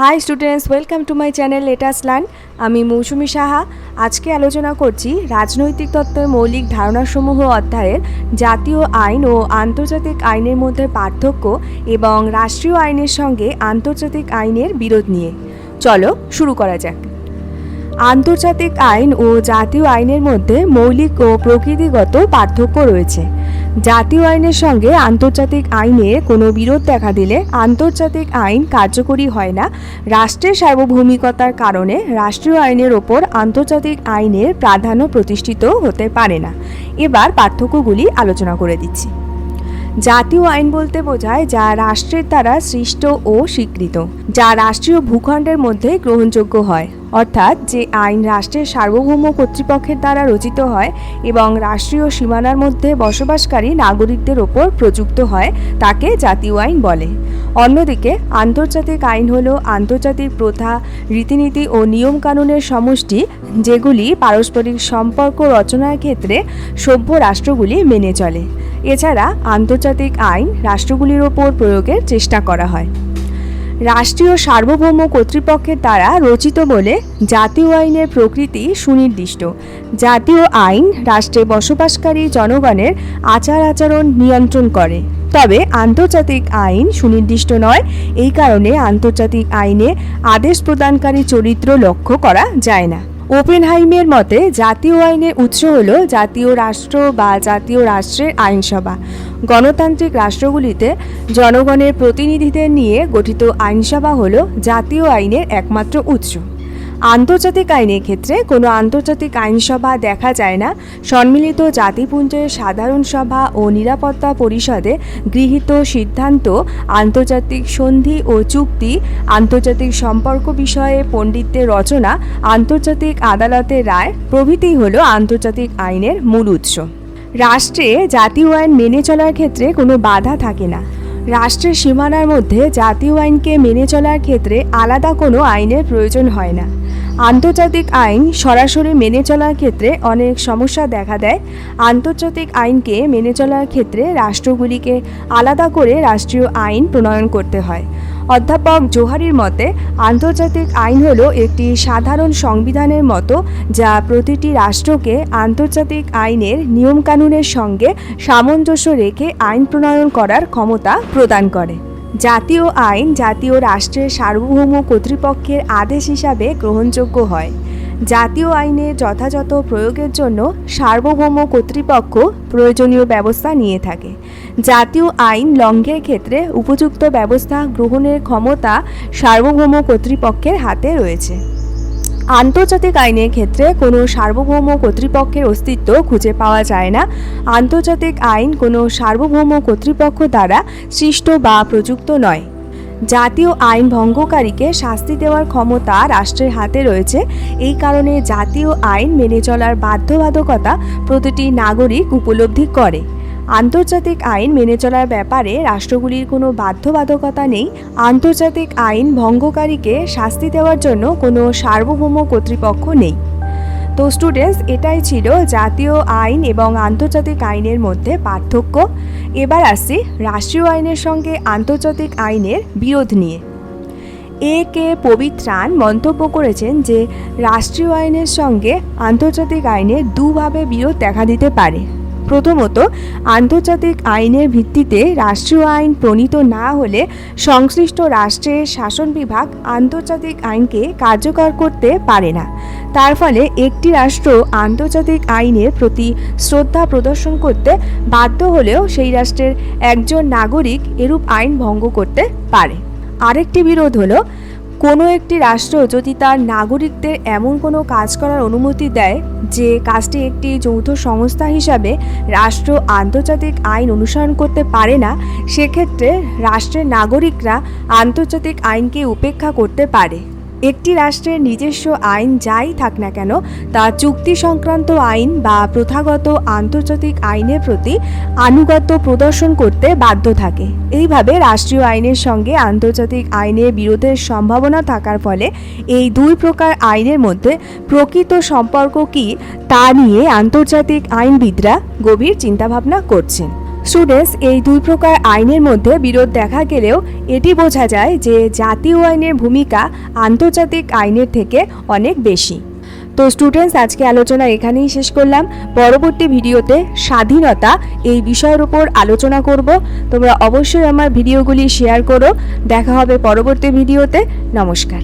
Hi students welcome to my channel let us learn আমি মৌসুমি সাহা। আজকে আলোচনা করছি রাজনৈতিক তত্ত্বের মৌলিক ধারণাসমূহ অধ্যায়ের জাতীয় আইন ও আন্তর্জাতিক আইনের মধ্যে পার্থক্য এবং রাষ্ট্রীয় আইনের সঙ্গে আন্তর্জাতিক আইনের বিরোধ নিয়ে। চলো শুরু করা যাক। আন্তর্জাতিক আইন ও জাতীয় আইনের মধ্যে মৌলিক ও প্রকৃতিগত পার্থক্য রয়েছে। জাতীয় আইনের সঙ্গে আন্তর্জাতিক আইনের কোনো বিরোধ দেখা দিলে আন্তর্জাতিক আইন কার্যকরী হয় না। রাষ্ট্রের সার্বভৌমিকতার কারণে রাষ্ট্রীয় আইনের ওপর আন্তর্জাতিক আইনের প্রাধান্য প্রতিষ্ঠিত হতে পারে না। এবার পার্থক্যগুলি আলোচনা করে দিচ্ছি। জাতীয় আইন বলতে বোঝায় যা রাষ্ট্রের দ্বারা সৃষ্ট ও স্বীকৃত, যা রাষ্ট্রীয় ভূখণ্ডের মধ্যে গ্রহণযোগ্য হয়। অর্থাৎ যে আইন রাষ্ট্রের সার্বভৌম কর্তৃপক্ষের দ্বারা রচিত হয় এবং রাষ্ট্রীয় সীমানার মধ্যে বসবাসকারী নাগরিকদের ওপর প্রযুক্ত হয়, তাকে জাতীয় আইন বলে। অন্যদিকে, আন্তর্জাতিক আইন হলো আন্তর্জাতিক প্রথা, রীতিনীতি ও নিয়মকানুনের সমষ্টি, যেগুলি পারস্পরিক সম্পর্ক রচনার ক্ষেত্রে সভ্য রাষ্ট্রগুলি মেনে চলে। এছাড়া আন্তর্জাতিক আইন রাষ্ট্রগুলির ওপর প্রয়োগের চেষ্টা করা হয়। রাষ্ট্রীয় সার্বভৌম কর্তৃপক্ষের দ্বারা রচিত বলে জাতীয় আইনের প্রকৃতি সুনির্দিষ্ট। জাতীয় আইন রাষ্ট্রে বসবাসকারী জনগণের আচার আচরণ নিয়ন্ত্রণ করে। তবে আন্তর্জাতিক আইন সুনির্দিষ্ট নয়, এই কারণে আন্তর্জাতিক আইনে আদেশ প্রদানকারী চরিত্র লক্ষ্য করা যায় না। ওপেনহাইমের মতে, জাতীয় আইনের উৎস হল জাতীয় রাষ্ট্র বা জাতীয় রাষ্ট্রের আইনসভা। গণতান্ত্রিক রাষ্ট্রগুলিতে জনগণের প্রতিনিধিদের নিয়ে গঠিত আইনসভা হল জাতীয় আইনের একমাত্র উৎস। আন্তর্জাতিক আইনের ক্ষেত্রে কোনো আন্তর্জাতিক আইনসভা দেখা যায় না। সম্মিলিত জাতিপুঞ্জের সাধারণ সভা ও নিরাপত্তা পরিষদে গৃহীত সিদ্ধান্ত, আন্তর্জাতিক সন্ধি ও চুক্তি, আন্তর্জাতিক সম্পর্ক বিষয়ে পণ্ডিতদের রচনা, আন্তর্জাতিক আদালতের রায় প্রভৃতি হল আন্তর্জাতিক আইনের মূল উৎস। রাষ্ট্রে জাতীয় আইন মেনে চলার ক্ষেত্রে কোনো বাধা থাকে না। রাষ্ট্রের সীমানার মধ্যে জাতীয় আইনকে মেনে চলার ক্ষেত্রে আলাদা কোনো আইনের প্রয়োজন হয় না। আন্তর্জাতিক আইন সরাসরি মেনে চলার ক্ষেত্রে অনেক সমস্যা দেখা দেয়। আন্তর্জাতিক আইনকে মেনে চলার ক্ষেত্রে রাষ্ট্রগুলিকে আলাদা করে রাষ্ট্রীয় আইন প্রণয়ন করতে হয়। অধ্যাপক জোহারির মতে, আন্তর্জাতিক আইন হল একটি সাধারণ সংবিধানের মতো যা প্রতিটি রাষ্ট্রকে আন্তর্জাতিক আইনের নিয়মকানুনের সঙ্গে সামঞ্জস্য রেখে আইন প্রণয়ন করার ক্ষমতা প্রদান করে। জাতীয় আইন জাতীয় রাষ্ট্রের সার্বভৌম কর্তৃপক্ষের আদেশ হিসাবে গ্রহণযোগ্য হয়। জাতীয় আইনের যথাযথ প্রয়োগের জন্য সার্বভৌম কর্তৃপক্ষ প্রয়োজনীয় ব্যবস্থা নিয়ে থাকে। জাতীয় আইন লঙ্ঘের ক্ষেত্রে উপযুক্ত ব্যবস্থা গ্রহণের ক্ষমতা সার্বভৌম কর্তৃপক্ষের হাতে রয়েছে। আন্তর্জাতিক আইনের ক্ষেত্রে কোনো সার্বভৌম কর্তৃপক্ষের অস্তিত্ব খুঁজে পাওয়া যায় না। আন্তর্জাতিক আইন কোনো সার্বভৌম কর্তৃপক্ষ দ্বারা সৃষ্ট বা প্রযুক্ত নয়। জাতীয় আইন ভঙ্গকারীকে শাস্তি দেওয়ার ক্ষমতা রাষ্ট্রের হাতে রয়েছে। এই কারণে জাতীয় আইন মেনে চলার বাধ্যবাধকতা প্রতিটি নাগরিক উপলব্ধি করে। আন্তর্জাতিক আইন মেনে চলার ব্যাপারে রাষ্ট্রগুলির কোনো বাধ্যবাধকতা নেই। আন্তর্জাতিক আইন ভঙ্গকারীকে শাস্তি দেওয়ার জন্য কোনো সার্বভৌম কর্তৃপক্ষ নেই। তো স্টুডেন্টস এটাই ছিল জাতীয় আইন এবং আন্তর্জাতিক আইনের মধ্যে পার্থক্য। এবার আসছি রাষ্ট্রীয় আইনের সঙ্গে আন্তর্জাতিক আইনের বিরোধ নিয়ে। এ কে পবিত্রাণ মন্তব্য করেছেন যে, রাষ্ট্রীয় আইনের সঙ্গে আন্তর্জাতিক আইনে দুভাবে বিরোধ দেখা দিতে পারে। প্রথমত আন্তর্জাতিক আইনের ভিত্তিতে রাষ্ট্রীয় আইন প্রণীত না হলে সংশ্লিষ্ট রাষ্ট্রের শাসন বিভাগ আন্তর্জাতিক আইনকে কার্যকর করতে পারে না। তার ফলে একটি রাষ্ট্র আন্তর্জাতিক আইনের প্রতি শ্রদ্ধা প্রদর্শন করতে বাধ্য হলেও সেই রাষ্ট্রের একজন নাগরিক এরূপ আইন ভঙ্গ করতে পারে। আরেকটি বিরোধ হলো কোনো একটি রাষ্ট্র যদি তার নাগরিকদের এমন কোনো কাজ করার অনুমতি দেয় যে কাজটি একটি যৌথ সংস্থা হিসাবে রাষ্ট্র আন্তর্জাতিক আইন অনুসরণ করতে পারে না, সেক্ষেত্রে রাষ্ট্রের নাগরিকরা আন্তর্জাতিক আইনকে উপেক্ষা করতে পারে। একটি রাষ্ট্রের নিজস্ব আইন যাই থাক না কেন, তা চুক্তি সংক্রান্ত আইন বা প্রথাগত আন্তর্জাতিক আইনের প্রতি আনুগত্য প্রদর্শন করতে বাধ্য থাকে। এইভাবে রাষ্ট্রীয় আইনের সঙ্গে আন্তর্জাতিক আইনের বিরোধের সম্ভাবনা থাকার ফলে এই দুই প্রকার আইনের মধ্যে প্রকৃত সম্পর্ক কী তা নিয়ে আন্তর্জাতিক আইনবিদরা গভীর চিন্তাভাবনা করছেন। স্টুডেন্টস এই দুই প্রকার আইনের মধ্যে বিরোধ দেখা গেলেও এটি বোঝা যায় যে জাতীয় আইনের ভূমিকা আন্তর্জাতিক আইনের থেকে অনেক বেশি। তো স্টুডেন্টস আজকে আলোচনা এখানেই শেষ করলাম। পরবর্তী ভিডিওতে স্বাধীনতা এই বিষয়ের উপর আলোচনা করব। তোমরা অবশ্যই আমার ভিডিওগুলি শেয়ার করো। দেখা হবে পরবর্তী ভিডিওতে। নমস্কার।